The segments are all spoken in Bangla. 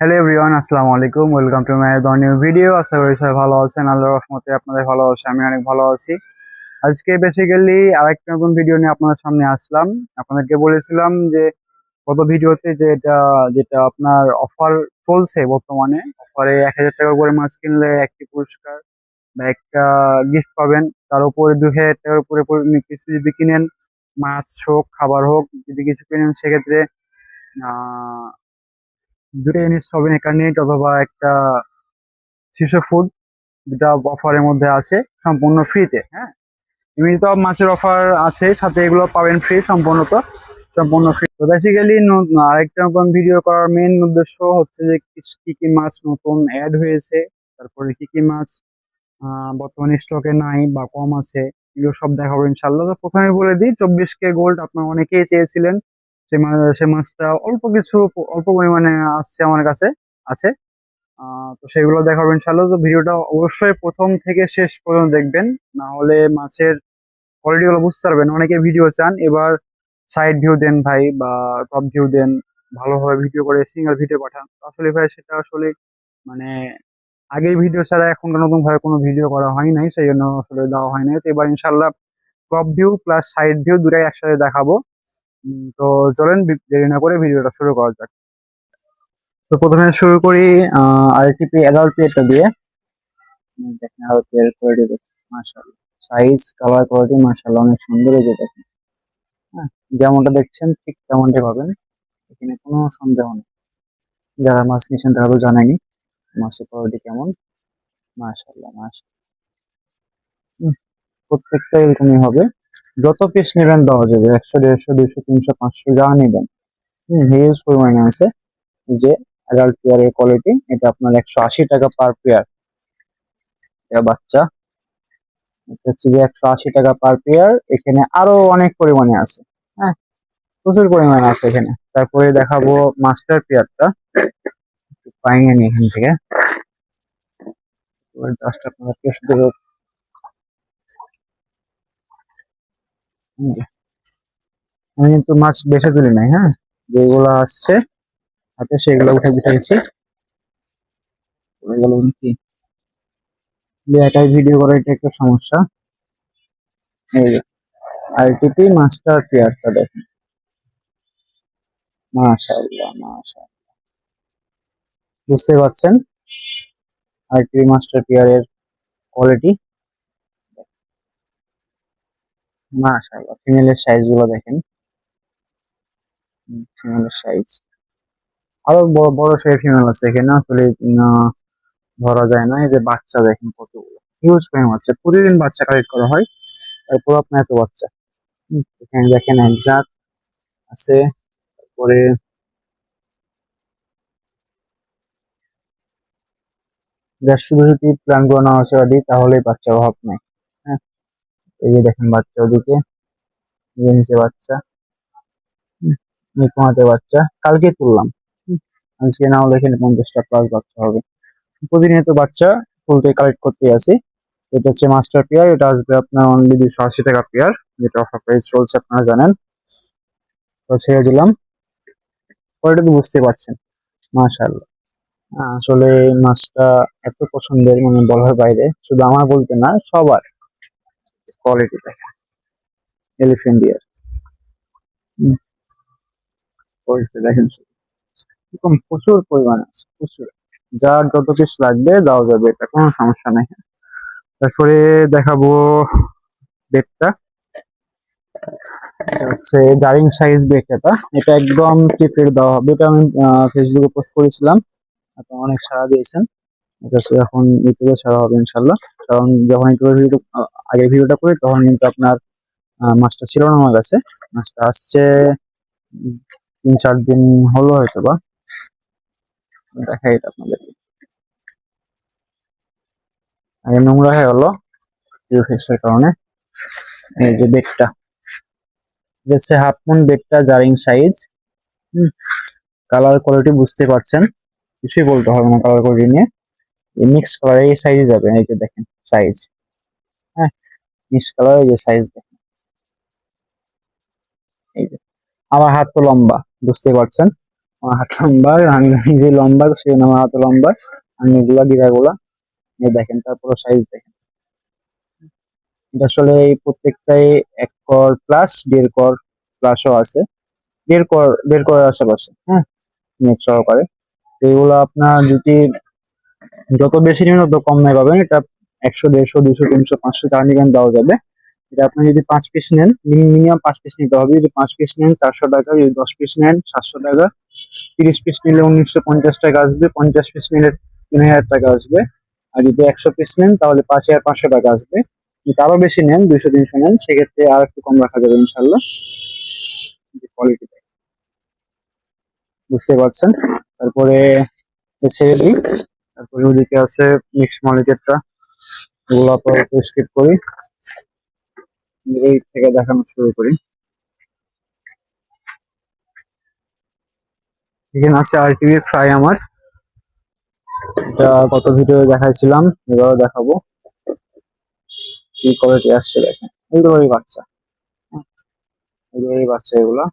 হ্যালো এভরিওয়ান আসসালামু আলাইকুম। Welcome to my new video আশা করি সবাই ভালো আছেন। আল্লাহ রহমতে আপনাদের ভালো আছে, আমি অনেক ভালো আছি। আজকে বেসিক্যালি আরেকটা নতুন ভিডিও নিয়ে আপনাদের সামনে আসলাম। আপনাদেরকে বলেছিলাম যে, গত ভিডিওতে যে এটা যেটা আপনার অফার চলছে বর্তমানে অফারে এক হাজার টাকা করে মাছ কিনলে একটি পুরস্কার বা একটা গিফট পাবেন। তার উপরে দু হাজার টাকার উপরে কিছু যদি কিনেন, মাছ হোক, খাবার হোক, যদি কিছু কিনেন, সেক্ষেত্রে দুটো জিনিস পাবেন একানেট অথবা একটা শিশু ফুড যেটা অফারের মধ্যে আছে, সম্পূর্ণ ফ্রিতে হ্যাঁ? এমনি তো মাছের অফার আছে, সাথে এগুলো পাবেন ফ্রি সম্পূর্ণত সম্পূর্ণ ফ্রি তো বেসিক্যালি আরেকটা নতুন ভিডিও করার মেন উদ্দেশ্য হচ্ছে যে কি কি মাছ নতুন অ্যাড হয়েছে, তারপরে কি কি মাছ বর্তমানে স্টকে নাই বা কম আছে, এগুলো সব দেখাবো ইনশাল্লাহ তো প্রথমে বলে দিই, চব্বিশ কে গোল্ড আপনারা অনেকেই চেয়েছিলেন সে মা- সে মাছটা অল্প কিছু, অল্প পরিমাণে আসছে আমার কাছে, আছে। তো সেগুলো দেখাবো ইনশাল্লাহ তো ভিডিওটা অবশ্যই প্রথম থেকে শেষ পর্যন্ত দেখবেন। না হলে মাছের কোয়ালিটি গুলো বুঝতে পারবেন। অনেকে ভিডিও চান, এবার সাইড ভিউ দেন ভাই বা টপ ভিউ দেন, ভালোভাবে ভিডিও করে সিঙ্গেল ভিডিও পাঠান। আসলে ভাই সেটা আসলে মানে আগের ভিডিও ছাড়া এখনকার নতুন ভাবে কোনো ভিডিও করা হয় নাই। সেই জন্য আসলে দেওয়া হয় নাই। তো এবার ইনশাল্লাহ top view plus side view দুটাই একসাথে দেখাবো। তো চলেন দেরি না করে ভিডিওটা শুরু করা যাক। তো প্রথমে শুরু করি আরটিপি অ্যাডাল্ট পেয়ারটা দিয়ে। দেখেন অ্যাডাল্ট পেয়ার কোয়ালিটি দেখেন, মাশাআল্লাহ। সাইজ কালার কোয়ালিটি মাশাআল্লাহ, অনেক সুন্দর এই যে দেখেন। হ্যাঁ যেমনটা দেখছেন, ঠিক তেমনটাই পাবেন। এখানে কোনো সন্দেহ নেই। যারা মাছ নিচ্ছেন তারা তো জানেনি মাছের কোয়ালিটি কেমন। মাশাআল্লাহ মাশাআল্লাহ। প্রত্যেকটা এরকমই হবে। যত পিস নেবেন দেওয়া যাবে। একশো, দেড়শো, দুইশো, তিনশো, পাঁচশো, যা নেবেন। হিউজ পরিমাণে আছে যে অ্যাডাল্ট পেয়ারের কোয়ালিটি এটা আপনার একশো আশি টাকা পার পেয়ার এটা বাচ্চা। এটা হচ্ছে যে একশো আশি টাকা পার পেয়ার এখানে আরও অনেক পরিমাণে আছে। হ্যাঁ প্রচুর পরিমাণে আছে এখানে। তারপরে দেখাবো মাস্টার পেয়ারটা পাইনি এখান থেকে। জাস্ট আপনারা টেস্ট দেবো এই যে, আমি কিন্তু মাছ বেছে তুলি নাই হ্যাঁ? যেগুলো আসছে, হাতে সেগুলো উঠে কি একাই ভিডিও করা, এটা একটা সমস্যা। আইটিপি মাস্টার পেয়ারটা দেখেন। মাশাআল্লাহ মাশাআল্লাহ। বুঝতে পারছেন? আইটিপি মাস্টার পেয়ারের কোয়ালিটি মাশাআল্লাহ ফিমেলের সাইজগুলো দেখেন। ফিমেলের সাইজ আরও বড় বড় সাইজ ফিমেল আছে এখানে, আসলে ধরা যায় না। এই যে বাচ্চা দেখেন কতগুলো। হিউজ পরিমাণ বাচ্চা প্রতিদিন বাচ্চা কালেক্ট করা হয়। তারপর আপনার এত বাচ্চা। এখানে দেখেন এক আছে, তারপরে যা শুধু যদি প্ল্যানগুলো নাড়াচাড়া দিই তাহলেই বাচ্চার অভাব নাই। এই যে দেখেন বাচ্চা ওদিকে এই নিচে বাচ্চা। এই বাচ্চা। কালকে তুললাম। আজকে না হলে এখানে পঞ্চাশটা প্লাস বাচ্চা হবে। প্রতিনিয়ত বাচ্চা তুলতে কালেক্ট করতে আসি। এটা হচ্ছে মাস্টার পেয়ার এটা আসবে আপনার অনলি দুশো আশি টাকা পেয়ার যেটা অফার প্রাইস চলছে আপনারা জানেন। তো ছেড়ে দিলাম। পরে তো বুঝতে পারছেন। মাশাআল্লাহ। আহ, আসলে মাছটা এত পছন্দের মানে বলার বাইরে। শুধু আমার বলতে না সবার। কোয়ালিটি দেখেন এলিফেন্ট ডিয়ার দেখেন এরকম প্রচুর পরিমাণে আছে, প্রচুর। যার যত পিস লাগবে দেওয়া যাবে, এটা কোনো সমস্যা নেই। তারপরে দেখাবো বেডটা হচ্ছে জারিং সাইজ বেড এটা এটা একদম চিপ রেট দেওয়া হবে। এটা আমি ফেসবুকে পোস্ট করেছিলাম। অনেক সাড়া দিয়েছেন। এটা এখন ইউটিউবে ছাড়া হবে ইনশাল্লাহ কারণ যখন ইউটিউবে ভিডিও আগের ভিডিওটা করি, তখন কিন্তু আপনার মাছটা ছিল না আমার কাছে। মাছটা আসছে তিন চার দিন হলো হয়তো বা দেখাই এটা আপনাদেরকে। আগে নোংরা হয়ে গেলো এর কারণে। এই যে বেডটা হচ্ছে হাফ মুন বেডটা জারিং সাইজ কালার কোয়ালিটি বুঝতে পারছেন। কিছুই বলতে হবে না কালার কোয়ালিটি নিয়ে। মিক্স কালার এই সাইজে যাবে, এই যে দেখেন সাইজ হ্যাঁ মিক্স কালার এই যে সাইজ দেখেন। এই যে, আমার হাত তো লম্বা, বুঝতে পারছেন? আমার হাত লম্বা আমি যে লম্বা, সে আমার হাত লম্বা। আমি এগুলা, গিরাগুলা, এই দেখেন তারপরে সাইজ দেখেন। এটা আসলে এই প্রত্যেকটাই এক কর প্লাস দেড় কর প্লাসও আছে। দেড় কর, দেড় করের আশেপাশে হ্যাঁ নেট সহকারে। তো এগুলো আপনার যদি যত বেশি নেবেন তত কম নাই পাবেন। এটা একশো, দেড়শো, দুশো, তিনশো, পাঁচশো টাকা নিবেন দেওয়া যাবে। এটা আপনি যদি পাঁচ পিস নেন মিনিমাম পাঁচ পিস নিতে হবে। যদি পাঁচ পিস নেন, চারশো টাকা। যদি দশ পিস নেন, সাতশো টাকা। তিরিশ পিস নিলে উনিশশো পঞ্চাশ টাকা আসবে। পঞ্চাশ পিস নিলে তিন হাজার টাকা আসবে। আর যদি একশো পিস নেন, তাহলে পাঁচ হাজার পাঁচশো টাকা আসবে। যদি আরও বেশি নেন, দুইশো, তিনশো নেন, সেক্ষেত্রে আর একটু কম রাখা যাবে ইনশাল্লাহ বুঝতে পারছেন? তারপরে ছেড়ে দিই। তারপরে ওদিকে আছে মিক্স মলিকেটটা এগুলো আপাতত স্কিপ করি। এই থেকে দেখানো শুরু করি। এখানে আছে আরটিভি ফ্রাই আমার। এটা গত ভিডিও দেখাইছিলাম, এবারও দেখাবো। কি কোয়ালিটি আসছে দেখেন। এগুলোরই বাচ্চা। এগুলোরই বাচ্চা এগুলা।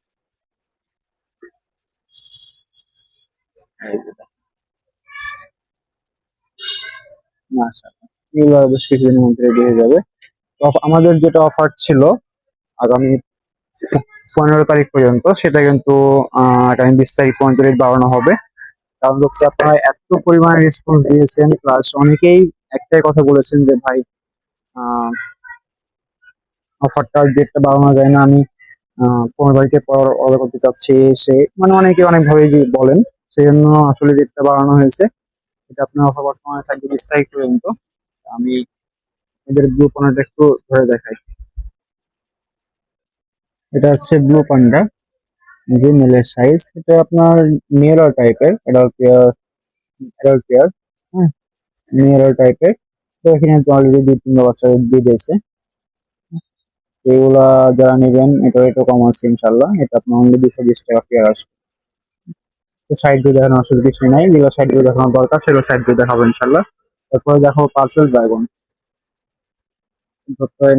মাশাআল্লাহ। এগুলো বেশ কিছুদিনের মধ্যে রেডি হয়ে যাবে। আমাদের যেটা অফার ছিল, আগামী পনেরো তারিখ পর্যন্ত, সেটা কিন্তু আগামী বিশ তারিখ পর্যন্ত রেট বাড়ানো হবে। কারণ হচ্ছে আপনারা এত পরিমাণে রেসপন্স দিয়েছেন প্লাস অনেকেই একটাই কথা বলেছেন যে, ভাই অফারটা ডেটটা বাড়ানো যায় না। আমি পনেরো তারিখের পর অর্ডার করতে চাচ্ছি। সে মানে অনেকে অনেকভাবে যে বলেন। সেই জন্য আসলে ডেটটা বাড়ানো হয়েছে। এটা আপনার অফার বর্তমানে থাকবে বিশ তারিখ পর্যন্ত। আমি এদের ব্লু পান্ডাটা একটু ধরে দেখাই। এটা হচ্ছে ব্লু পান্ডা যে মেলের সাইজ এটা আপনার মিরর টাইপের অ্যাডাল্ট পেয়ার অ্যাডাল্ট পেয়ার হ্যাঁ মিরর টাইপের তো এখানে তো অলরেডি দুই তিনটা বাচ্চা দিয়ে দিয়েছে এগুলা যারা নেবেন এটা একটু কম আছে ইনশাল্লাহ এটা আপনার অনলি দুশো বিশ টাকা পেয়ার আসবে। সাইড দিয়ে দেখানো আসলে কিছু নাই। যেগুলো সাইড দিয়ে দেখানো দরকার, সেগুলো সাইড দিয়ে দেখাবো ইনশাল্লাহ তারপরে দেখো পার্সেল ড্রাগন।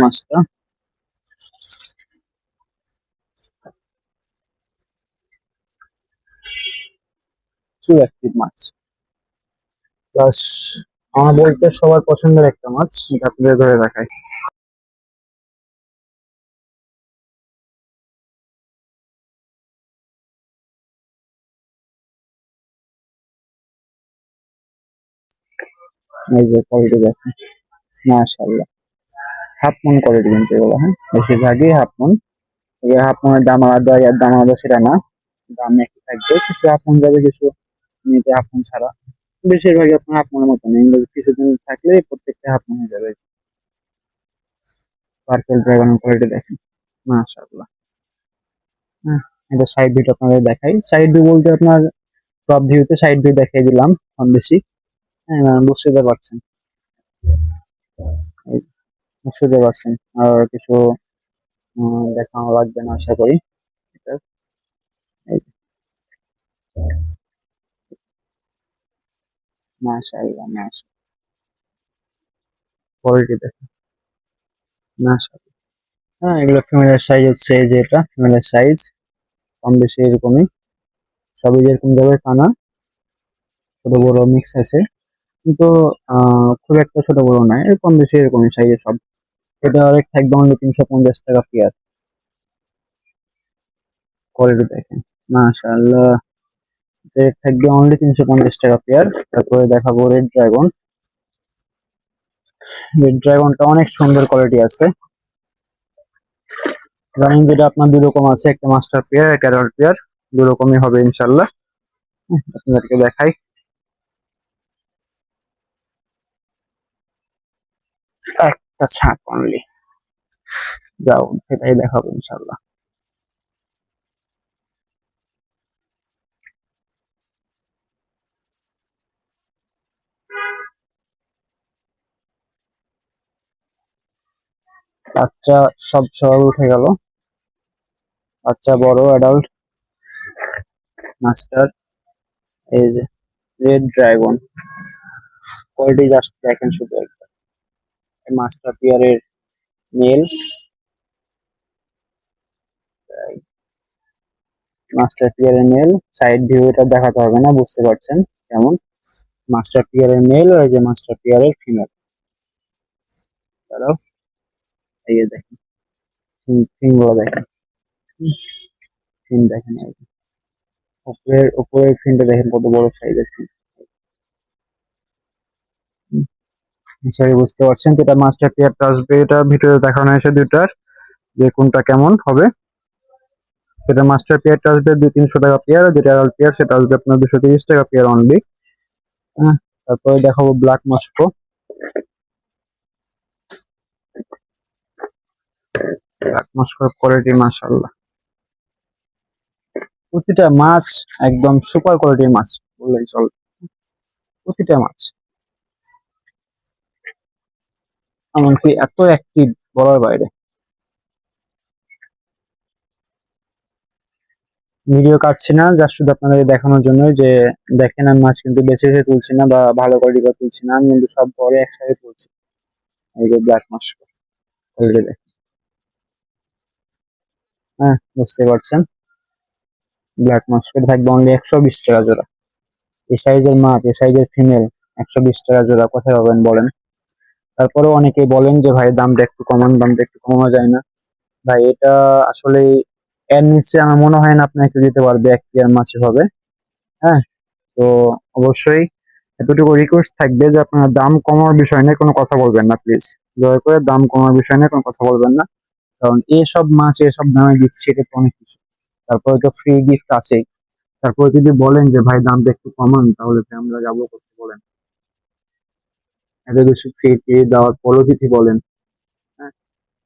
মাছটা। মাছ। প্লাস আমার বলতে সবার পছন্দের একটা মাছ, এটা আপনাদের ধরে দেখায় এই যে কোয়ালিটি দেখেন। মাশাআল্লাহ। হাফ মন কোয়ালিটি কিন্তু এগুলো হ্যাঁ? বেশিরভাগই হাফ মন তবে হাফ মনের দাম আলাদা আর দাম আলাদা সেটা না। দাম একই থাকবে। কিছু হাফ মন যাবে, কিছু নিতে হাফ মন ছাড়া। বেশিরভাগই আপনার হাফ মনের মতো নেই কিছুদিন থাকলে প্রত্যেকটা হাফ মন হয়ে যাবে। পার্পেল ড্রাগনের কোয়ালিটি দেখেন। মাশাআল্লাহ। হ্যাঁ এটা সাইড ভিউ আপনাদের দেখাই। সাইড ভিউ বলতে আপনার টপ ভিউতে সাইড ভিউ দেখিয়ে দিলাম, কম বেশি। বুঝতে পারছেন। এই যে, বুঝতে পারছেন। আর কিছু দেখানো লাগবে না আশা করি। হ্যাঁ এগুলো সাইজ হচ্ছে সাইজ কম বেশি এরকমই। সবই যেরকম ছোট বড় মিক্স আছে। কিন্তু খুব একটা ছোট বড় নয় এরকম বেশি এরকমই সাইজের সব। এটা রেট থাকবে অনলি তিনশো পঞ্চাশ টাকা পেয়ার। কোয়ালিটি দেখেন। মাশাআল্লাহ। রেট থাকবে অনলি তিনশো পঞ্চাশ টাকা পেয়ার। তারপরে দেখাবো রেড ড্রাগন রেড ড্রাগনটা অনেক সুন্দর কোয়ালিটি আছে। রানিং যেটা আপনার দুই রকম আছে, একটা মাস্টার পেয়ার একটা অ্যাডাল্ট পেয়ার দু রকমই হবে ইনশাল্লাহ আপনাদেরকে দেখাই। একটা ছাপ অনলি যাও সেটাই দেখাবো ইনশাল্লাহ বাচ্চা সব সব উঠে গেল। বাচ্চা বড় অ্যাডাল্ট মাস্টার এই যে রেড ড্রাগন কোয়ালিটি জাস্ট দেখেন শুধু একবার মাস্টার পিয়ারের মেল মাস্টার পিয়ারের মেল সাইড ভিউ এটা দেখাতে হবে না, বুঝতে পারছেন কেমন? মাস্টার পিয়ারের মেল এই যে মাস্টার পিয়ারের ফিমেল দেখেন ফিনগুলো দেখেন। দেখেন। উপরের উপরের ফিনটা দেখেন কত বড় সাইজের ফিন নিশ্চয়ই বুঝতে পারছেন তো এটা মাস্টার পিয়ারটা আসবে। এটা ভিতরে দেখানো হয়েছে দুইটার, যে কোনটা কেমন হবে। সেটা মাস্টার পেয়ারটা আসবে দুই তিনশো টাকা পেয়ার যেটা অ্যাডাল্ট পেয়ার সেটা আসবে আপনার দুশো তিরিশ টাকা পেয়ার অনলি তারপরে দেখাবো ব্ল্যাক মস্কো ব্ল্যাক মস্কোর কোয়ালিটি মাশাল্লাহ প্রতিটা মাছ একদম সুপার কোয়ালিটির মাছ বললেই চল। প্রতিটা মাছ এমনকি এত অ্যাক্টিভ বলার বাইরে। ভিডিও কাটছি না জাস্ট শুধু আপনাদের দেখানোর জন্য যে, দেখেন আমি মাছ কিন্তু বেছে বেছে তুলছি না বা ভালো করে তুলছি না, আমি কিন্তু সব বড় একসাথে তুলছি। এই যে ব্ল্যাক কোয়ালিটি হ্যাঁ বুঝতে পারছেন? ব্ল্যাক মস্কো থাকবে অনলি একশো বিশ টাকা জোড়া। এই সাইজের মাছ এই সাইজের ফিমেল একশো বিশ টাকা জোড়া। কোথায় পাবেন বলেন। তারপরে অনেকে বলেন যে, ভাই, দামটা একটু কমান, দামটা একটু কমানো যায় না। ভাই, এটা আসলে এর নিচে আমার মনে হয় না আপনাকে দিতে পারবে এক পেয়ার মাছ হবে। হ্যাঁ তো অবশ্যই এতটুকু রিকোয়েস্ট থাকবে যে, আপনার দাম কমার বিষয় নিয়ে কোনো কথা বলবেন না প্লিজ দয়া করে দাম কমার বিষয় নিয়ে কোনো কথা বলবেন না। কারণ এসব মাছ, এসব দামে দিচ্ছে, এটা তো অনেক কিছু। তারপরে তো ফ্রি গিফট আছেই। তারপরে যদি বলেন যে, ভাই, দামটা একটু কমান, তাহলে আমরা যাব করতে বলেন। এত বেশি ফ্রি ফ্রি দেওয়ার যদি বলেন হ্যাঁ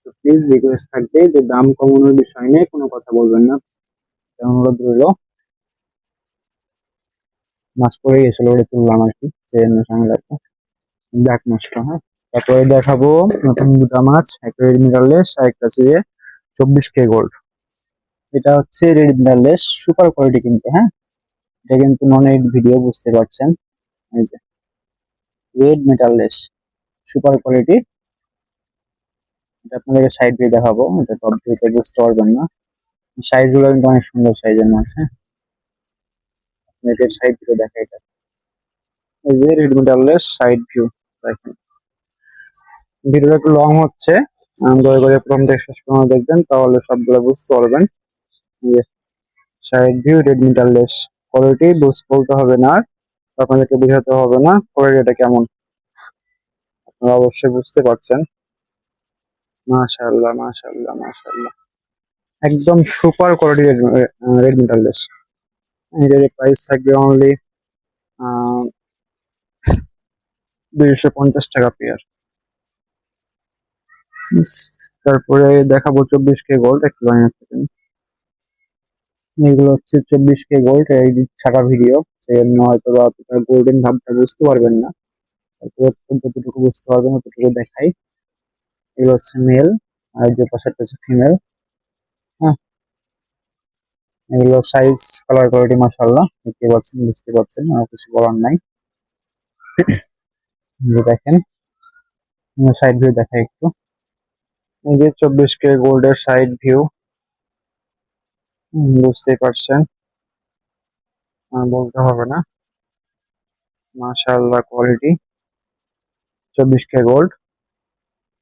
তো প্লিজ রিকোয়েস্ট থাকবে যে দাম কমানোর বিষয় নিয়ে কোনো কথা বলবেন না। অনুরোধ রইল। মাছ পরে গেছিল ওটা তুললাম আর কি যে ঝামেলাটা ব্ল্যাক মাছটা হ্যাঁ? তারপরে দেখাবো নতুন দুটা মাছ, একটা রেড মিরারলেস আর একটা যে চব্বিশ কে গোল্ড এটা হচ্ছে রেড মিরারলেস সুপার কোয়ালিটি কিন্তু হ্যাঁ? এটা কিন্তু নন এড ভিডিও বুঝতে পারছেন। এই যে রেড মেটাললেস সুপার কোয়ালিটি এটা আপনাদেরকে সাইড দিয়ে দেখাবো, এটা টপ ভিউতে বুঝতে পারবেন না। সাইজগুলো কিন্তু অনেক সুন্দর সাইজের মাছ হ্যাঁ সাইড ভিউ দেখা এটা। এই যে রেড মেটাললেস সাইড ভিউ দেখেন। ভিডিওটা একটু লং হচ্ছে। দয়া করে প্রথম থেকে শেষ পর্যন্ত দেখবেন, তাহলে সবগুলো বুঝতে পারবেন। সাইড ভিউ রেড মেটাললেস কোয়ালিটি বুঝ বলতে হবে না আর। আপনাদেরকে বোঝাতে হবে না কোয়ালিটিটা কেমন। আপনারা অবশ্যই বুঝতে পারছেন। মাশাআল্লাহ মাশাআল্লাহ মাশাআল্লাহ। একদম সুপার কোয়ালিটি রেড মেটাললেস এটার প্রাইস থাকবে অনলি দুইশো পঞ্চাশ টাকা পেয়ার তারপরে দেখাবো চব্বিশ কে গোল্ড একটু লাইন থাকেন এগুলো হচ্ছে চব্বিশ কে গোল্ড এই ছাড়া ভিডিও সেজন্য হয়তো বা গোল্ডেন ভাবটা বুঝতে পারবেন না। যতটুকু বুঝতে পারবেন ততটুকু দেখাই। এগুলো হচ্ছে মেল আর যে পাশেরটা হচ্ছে ফিমেল হ্যাঁ। এগুলো সাইজ কালার কোয়ালিটি মাশাআল্লাহ। দেখতে পাচ্ছেন, বুঝতে পারছেন, আর কিছু বলার নাই। দেখেন সাইড ভিউ দেখাই একটু। এই যে চব্বিশ কে গোল্ডের সাইড ভিউ বুঝতেই পারছেন। বলতে হবে না। মাশাআল্লাহ কোয়ালিটি চব্বিশ কে গোল্ড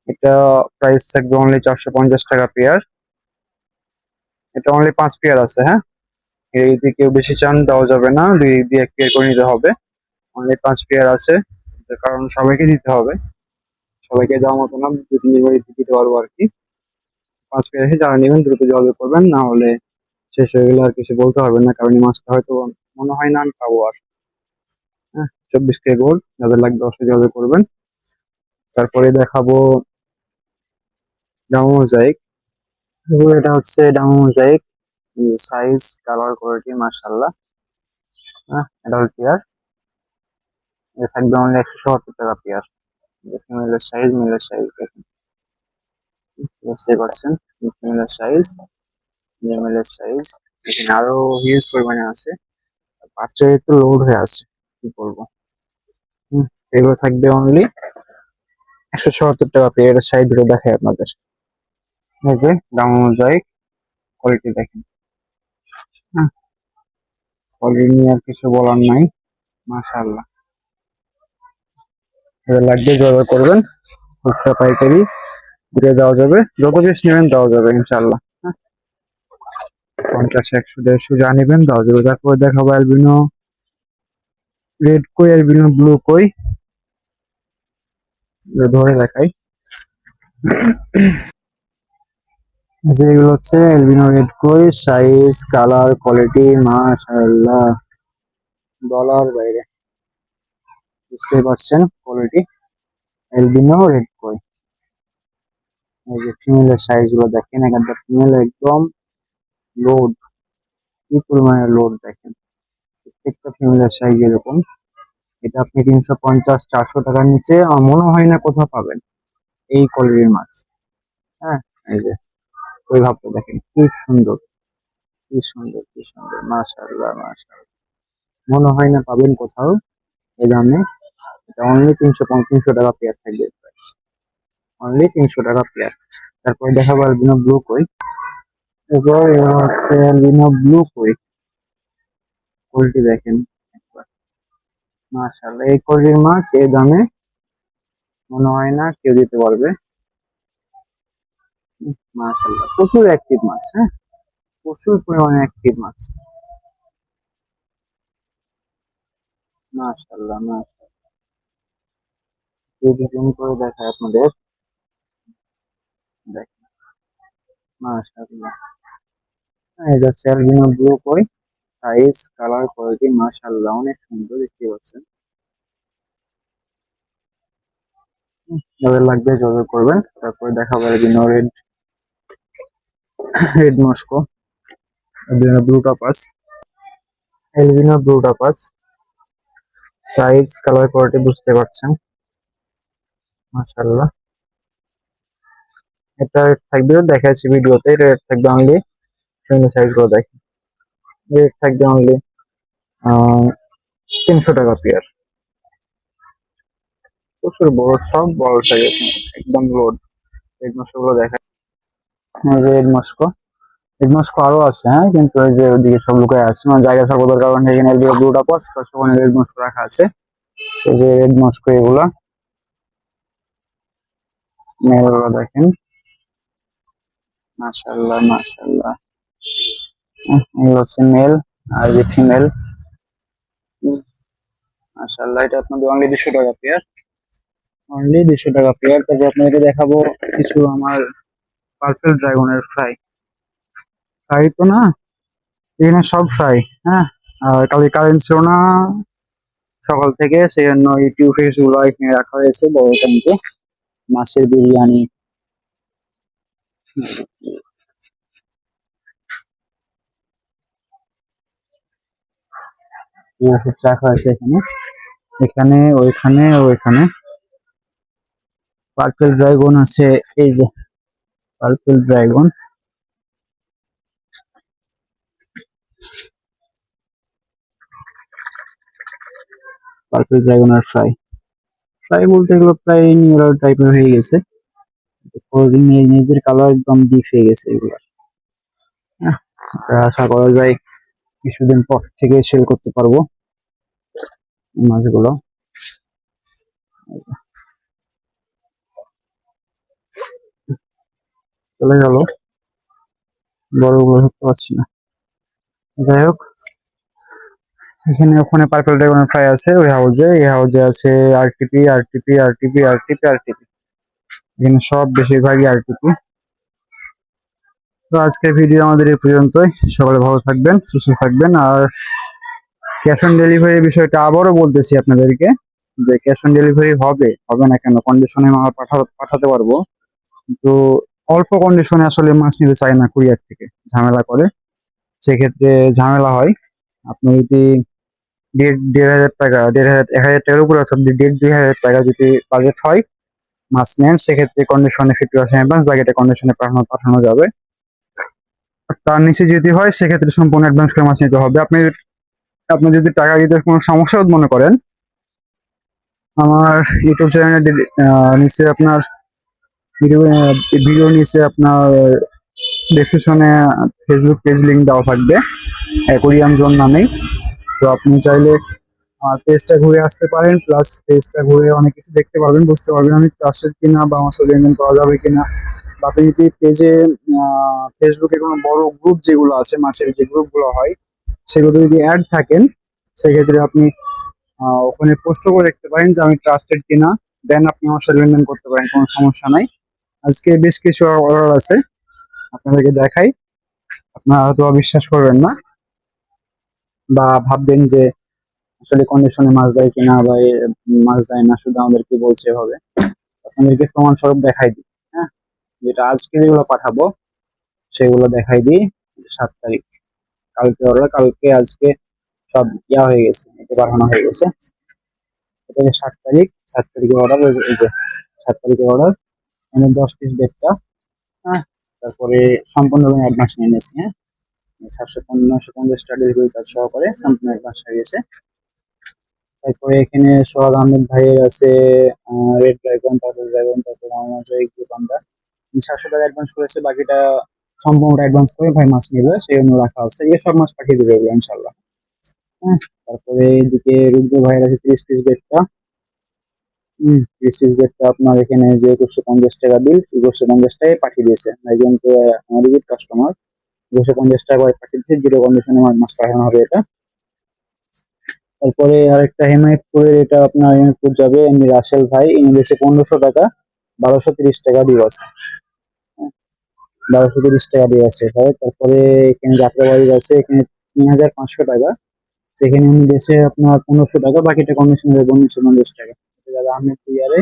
এটা প্রাইস থাকবে অনলি চারশো পঞ্চাশ টাকা পেয়ার এটা অনলি পাঁচ পেয়ার আছে হ্যাঁ? এই যদি কেউ বেশি চান, দেওয়া যাবে না। দুই দিয়ে এক পেয়ার করে নিতে হবে। অনলি পাঁচ পেয়ার আছে। কারণ সবাইকে দিতে হবে। সবাইকে দেওয়ার মতো না। দু তিন দিতে পারব আর কি। পাঁচ পেয়ার এসে যারা নেবেন, দ্রুত যোগাযোগ করবেন। না হলে শেষ হয়ে গেলে আর কিছু বলতে পারবেন না, কারণ এই মাছটা হয়তো মনে হয় না আমি পাবো আর। হ্যাঁ চব্বিশ কে গোল্ড যাদের লাগবে অবশ্যই যোগাযোগ করবেন। তারপরে দেখাবো ডামোজাইক এটা হচ্ছে ডামোজাইক সাইজ কালার কোয়ালিটি মাশাআল্লাহ। হ্যাঁ অ্যাডাল্ট পেয়ার এটা থাকবে অনলি একশো সত্তর টাকা পেয়ার ফিমেলের সাইজ মেলের সাইজ দেখুন। বুঝতে পারছেন ফিমেলের সাইজ মেলের সাইজ এখানে আরও হিউজ পরিমাণে আছে। বাচ্চা তো লোড হয়ে আছে, কি করব হুম, এগুলো থাকবে অনলি একশো সত্তর টাকা পেয়ার সাইডগুলো দেখায় আপনাদের। এই যে, দাম অনুযায়ী কোয়ালিটি দেখেন। কোয়ালিটি নিয়ে আর কিছু বলার নাই, মাশাআল্লাহ। এবার লাগবে জোগাড় করবেন, খুচরা পাইকারি। ঘুরে দেওয়া যাবে, যত পিস নেবেন দেওয়া যাবে ইনশাল্লাহ পঞ্চাশ, একশো, দেড়শো যা নেবেন যাবে তারপর দেখাবো albino, red koi, albino blue koi? ধরে দেখাই। এই যে এগুলো হচ্ছে albino red koi, size, colour, quality, মাশাআল্লাহ। বলার বাইরে। বুঝতেই পারছেন, কোয়ালিটি। অ্যালবিনো রেড কই। এই যে ফিমেলের সাইজগুলো দেখেন এখানটা ফিমেল একদম লোড কি পরিমাণে লোড দেখেন? প্রত্যেকটা ফিমেলের সাইজ এরকম। এটা আপনি তিনশো পঞ্চাশ, চারশো টাকার নিচে মনে হয় না কোথাও পাবেন। এই কোয়ালিটির মাছ। হ্যাঁ এই যে, ওই ভাবটা দেখেন, কি সুন্দর কি সুন্দর কি সুন্দর, মাশাআল্লাহ মাশাআল্লাহ। মনে হয় না পাবেন কোথাও, এই দামে। এটা অনলি তিনশো তিনশো টাকা পেয়ার থাকবে। অনলি তিনশো টাকা পেয়ার তারপরে দেখাবো অ্যালবিনো ব্লু কই। এরপর হচ্ছে অ্যালবিনো ব্লু কই কোয়ালিটি দেখেন একবার। মাশাআল্লাহ এই কোয়ালিটির মাছ এই দামে মনে হয় না কেউ দিতে পারবে। মাশাআল্লাহ প্রচুর অ্যাক্টিভ মাছ হ্যাঁ? প্রচুর পরিমাণে অ্যাক্টিভ মাছ। মাশাআল্লাহ মাশাআল্লাহ। যদি জুম করে দেখায় আপনাদের। দেখেন। মাশাআল্লাহ। হ্যাঁ, এটা অ্যালবিনো ব্লু কই সাইজ কালার কোয়ালিটি মাশাআল্লাহ অনেক সুন্দর দেখতে পাচ্ছেন। যাদের লাগবে যোগাযোগ করবেন, তারপরে দেখাবো albino red red Moscow albino blue topaz albino blue topaz size colour quality বুঝতে পারছেন, মাশাআল্লাহ। এটা থাকবে, দেখাচ্ছি ভিডিওতে রেট থাকবে অনলি বিভিন্ন সাইজগুলো দেখেন। রেট থাকবে অনলি তিনশো টাকা পেয়ার প্রচুর বড় সব বড় সাইজ একদম লোড রেড মস্কো গুলো দেখা যে রেড মস্কো মস্কো আরও আছে হ্যাঁ কিন্তু এই যে ওইদিকে সব লুকায় আছে মানে জায়গা স্বল্পতার কারণে এখানে ব্লুটা পাস ওখানে রেড মস্কো রাখা আছে। এই যে রেড মস্কো এগুলা। মেলগুলো দেখেন। উহ, এগুলো হচ্ছে মেল আর যে ফিমেল মাশাআল্লাহ, এটা আপনাদের অনলি দুশো টাকা পেয়ার অনলি দুশো টাকা পেয়ার তবে আপনাদের দেখাবো কিছু আমার পার্পেল ড্রাগনের ফ্রাই ফ্রাই তো না, এখানে সব ফ্রাই হ্যাঁ? আর কালকে কারেন্ট ছিল না, সকাল থেকে সেই জন্য ইউটিউব ফেসগুলো এখানে রাখা হয়েছে বড় ট্যাঙ্কে মাছের বিরিয়ানি। ওষুধ রাখা হয়েছে এখানে। এখানে, ওইখানে ওইখানে। পার্পেল ড্রাগন আছে, এই যে পার্পেল ড্রাগন পার্পেল ড্রাগন আর ফ্রাই ফ্রাই বলতে এগুলো প্রায় নিউরাল টাইপের হয়ে গেছে। নিজের কালার একদম ডিপ হয়ে গেছে এগুলো। হ্যাঁ আশা করা যায় কিছুদিন পর থেকে সেল করতে পারব মাছগুলো। চলে গেল। বড়গুলো ধরতে পারছি না। যাই হোক, এখানে ওখানে পার্পল ড্রাগনের ফ্রাই আছে, ওই হাউজে এই হাউজে আছে RTP RTP RTP RTP RTP এখানে সব বেশিরভাগই আরটিপি তো আজকের ভিডিও আমাদের এই পর্যন্তই। সকলে ভালো থাকবেন, সুস্থ থাকবেন। আর ক্যাশ অন ডেলিভারি বিষয়টা আবারও বলতেছি আপনাদেরকে যে ক্যাশ অন ডেলিভারি হবে হবে না কেন? কন্ডিশনে মাল পাঠাতে পারব। কিন্তু অল্প কন্ডিশনে আসলে মাছ নিতে চায় না কুরিয়ার থেকে, ঝামেলা করে। সেক্ষেত্রে ঝামেলা হয়। আপনি যদি দেড় দেড় হাজার টাকা, দেড় হাজার, এক হাজার টাকার উপরে আছে দেড়, দুই হাজার টাকা যদি বাজেট হয় মাছ নেন, সেক্ষেত্রে কন্ডিশনে ফিফটি পার্সেন্ট অ্যাডভান্স বাকিটা কন্ডিশনে পাঠানো পাঠানো যাবে। তার নিচে যদি হয়, সেক্ষেত্রে সম্পূর্ণ অ্যাডভান্স করে মাছ নিতে হবে। আপনি আপনি যদি টাকা দিতে কোনো সমস্যা মনে করেন, আমার ইউটিউব চ্যানেলে নিচে আপনার ভিডিও নিচে আপনার ডেসক্রিপশনে ফেসবুক পেজ লিংক দেওয়া থাকবে অ্যাকোরিয়াম জোন নামেই। তো আপনি চাইলে আমার পেজটা ঘুরে আসতে পারেন প্লাস পেজটা ঘুরে অনেক কিছু দেখতে পারবেন, বুঝতে পারবেন আমি ট্রাস্টেড কিনা বা আমার সাথে লেনদেন করা যাবে কিনা। বা আপনি যদি পেজে ফেসবুকে কোনো বড় গ্রুপ যেগুলো আছে, মাসের যে গ্রুপগুলো হয় সেগুলো যদি অ্যাড থাকেন, সেক্ষেত্রে আপনি ওখানে পোস্ট করে দেখতে পারেন যে আমি ট্রাস্টেড কিনা দেন আপনি আমার সাথে লেনদেন করতে পারেন, কোনো সমস্যা নাই। আজকে বেশ কিছু অর্ডার আছে, আপনাদেরকে দেখাই। আপনারা হয়তো বিশ্বাস করবেন না, বা ভাববেন যে আসলে কন্ডিশনে মাছ দেয় কিনা, বা মাছ দেয় না, শুধু আমাদেরকে বলছে হবে আপনাদেরকে প্রমাণ স্বরূপ দেখাই দিই। যেটা আজকে যেগুলো পাঠাবো, সেগুলো দেখাই দিই সাত তারিখ। কালকে অর্ডার কালকে আজকে সব ইয়া হয়ে গেছে পাঠানো হয়ে গেছে। এটা সাত তারিখ, সাত তারিখের অর্ডার এই যে সাত তারিখের অর্ডার মানে দশ পিস বেডটা হ্যাঁ তারপরে সম্পূর্ণ অ্যাডভান্স নিয়ে নিয়েছি হ্যাঁ। সাতশো নয়শো পঞ্চাশ টাকা ডেলিভারি চার্জ সহকারে সম্পূর্ণ অ্যাডভান্স হয়ে গেছে। তারপরে এখানে সোহাগ আহমেদ ভাইয়ের আছে রেড ড্রাগন পার্পল ড্রাগন তারপরে আমার আছে এই দোকানটা সাতশো টাকা অ্যাডভান্স করেছে, বাকিটা সম্পূর্ণটা অ্যাডভান্স করে ভাই মাছ নেবে সেই জন্য রাখা আছে। এই সব মাছ পাঠিয়ে দেবে এগুলো ইনশাল্লাহ হ্যাঁ তারপরে এদিকে রুদ্র ভাইয়ের আছে তিরিশ পিস বেডটা হম, তিরিশ পিস বেডটা আপনার এখানে যে একুশশো পঞ্চাশ টাকা বিল একুশশো পঞ্চাশ টাকায় পাঠিয়ে দিয়েছে। কিন্তু আমার রিপিট কাস্টমার দুশো পঞ্চাশ টাকা পাঠিয়ে দিয়েছে জিরো কন্ডিশনে মাছ পাঠানো হবে এটা। তারপরে আরেকটা হেমায়তপুরের এটা আপনার হেমায়তপুর যাবে এমনি রাসেল ভাই দিয়েছে পনেরোশো টাকা, বারোশো তিরিশ টাকা দিয়ে আছে বারোশো তিরিশ টাকা দিয়ে আছে, ভাই। তারপরে এখানে যাত্রাবাড়ি আছে, এখানে তিন হাজার পাঁচশো টাকা। সেখানে আমি দেশে আপনার পনেরোশো টাকা, বাকিটা কমিশন হবে উনিশশো পঞ্চাশ টাকা। যাবে আহমেদ কুইয়ারে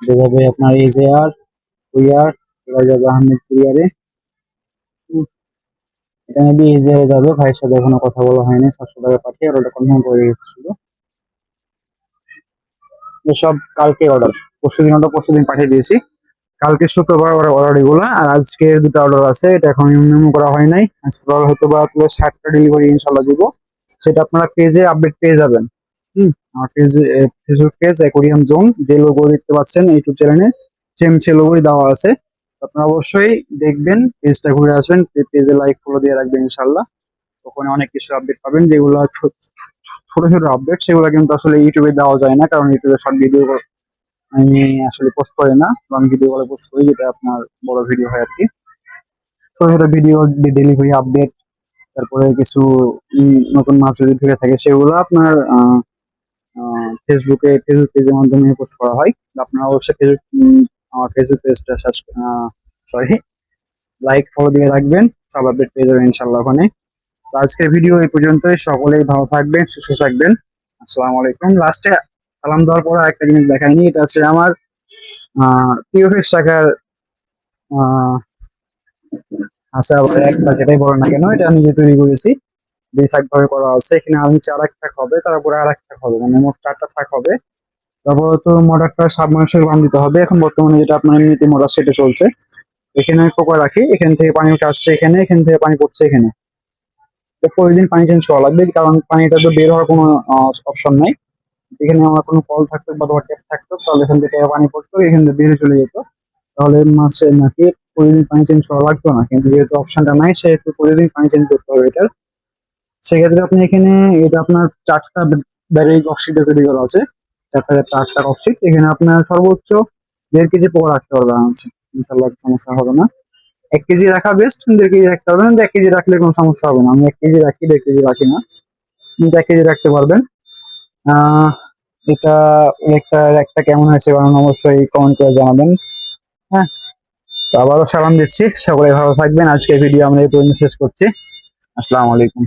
যাবে আপনার এজেআর কুইয়ার এটা যাবে আহমেদ কুইয়ারে এটা মেবি এজেআরে যাবে, ভাইয়ের সাথে এখনও কথা বলা হয়নি, সাতশো টাকা পাঠিয়ে আর ওটা কনফার্ম করে রেখেছে শুধু এসব কালকে অর্ডার পরশু দিন অর্ডার পরশু দিন পাঠিয়ে দিয়েছি। কালকে শুক্রবার অর্ডার এগুলো আর আজকে দুটো অর্ডার আছে, এটা এখন মেমো করা হয় নাই। আজকে হয়তো বা তুলে ষাটটা ডেলিভারি ইনশাল্লাহ দিব। সেটা আপনারা পেজে আপডেট পেয়ে যাবেন। হুম, আমার পেজে ফেসবুক পেজ অ্যাকোরিয়াম জোন যে লোগো দেখতে পাচ্ছেন ইউটিউব চ্যানেলে সেম সে লোগোই দেওয়া আছে। আপনারা অবশ্যই দেখবেন পেজটা ঘুরে আসবেন পেজে লাইক ফলো দিয়ে রাখবেন ইনশাল্লাহ। ওখানে অনেক কিছু আপডেট পাবেন, যেগুলো ছোট ছোট ছোট আপডেট সেগুলো কিন্তু আসলে ইউটিউবে দেওয়া যায় না, কারণ ইউটিউবে শর্ট ভিডিও আমি আসলে পোস্ট করি না লং ভিডিও গুলো পোস্ট করি যেটা আপনার বড় ভিডিও হয় আর কি। ছোট ভিডিও ডেলিভারি আপডেট তারপরে কিছু নতুন মাছ যদি ঢুকে থাকে, সেগুলো আপনার ফেসবুকে ফেসবুক পেজের মাধ্যমে পোস্ট করা হয়। আপনারা অবশ্যই ফেসবুক আমার ফেসবুক পেজটা সার্চ সরি লাইক ফলো দিয়ে রাখবেন। সব আপডেট পেয়ে যাবেন ইনশাল্লাহ ওখানে। আজকের ভিডিও এই পর্যন্তই। সকলেই ভালো থাকবেন, সুস্থ থাকবেন। আসসালামু আলাইকুম। লাস্টে সালাম দেওয়ার পরে একটা জিনিস দেখায়নি, এটা হচ্ছে আমার পিওফিক্স টাকার আচ্ছা আবার একটা যেটাই বলো না কেন, এটা আমি যে তৈরি করেছি দুই সাইড ভাবে করা আছে, এখানে আমি চার এক থাক হবে তারপরে আর এক থাক হবে মানে মোট চারটা থাক হবে। তারপর তো মোটরটা সাবমার্সেল বান দিতে হবে, এখন বর্তমানে যেটা আপনার এমনিতে মোটর সেটা চলছে। এখানে পোকা রাখি, এখান থেকে পানি উঠে আসছে এখানে, এখান থেকে পানি পড়ছে এখানে। প্রতিদিন পানি চেঞ্জ করা লাগবে, কারণ পানিটা তো বের হওয়ার কোনো অপশন নাই। এখানে আমার কোনো কল থাকতো বা তোমার ট্যাপ থাকতো, তাহলে এখান থেকে পানি পড়তো, এখান থেকে বেরিয়ে চলে যেত। তাহলে মাসে নাকি প্রতিদিন পানি চেঞ্জ করা লাগতো না, কিন্তু যেহেতু অপশনটা নাই, সেহেতু প্রতিদিন পানি চেঞ্জ করতে হবে এটার। সেক্ষেত্রে আপনি এখানে, এটা আপনার চারটা ব্যাটারি অক্সিডে তৈরি করা আছে। চারটা চারটা অক্সিড এখানে আপনার সর্বোচ্চ দেড় কেজি পোকা রাখতে পারবে আরামসে। ইনশাল্লাহ সমস্যা হবে না। এক কেজি রাখা বেস্ট দেড় কেজি রাখতে পারবেন এক কেজি রাখলে কোনো সমস্যা হবে না। আমি এক কেজি রাখি, দেড় কেজি রাখি না। কিন্তু এক কেজি রাখতে পারবেন। আহ এটা একটা একটা কেমন হয়েছে বানানো অবশ্যই কমেন্ট করে জানাবেন। হ্যাঁ? তো আবারও সালাম দিচ্ছি। সকলে ভালো থাকবেন। আজকের ভিডিও আমরা এই পর্যন্ত শেষ করছি। আসসালামু আলাইকুম।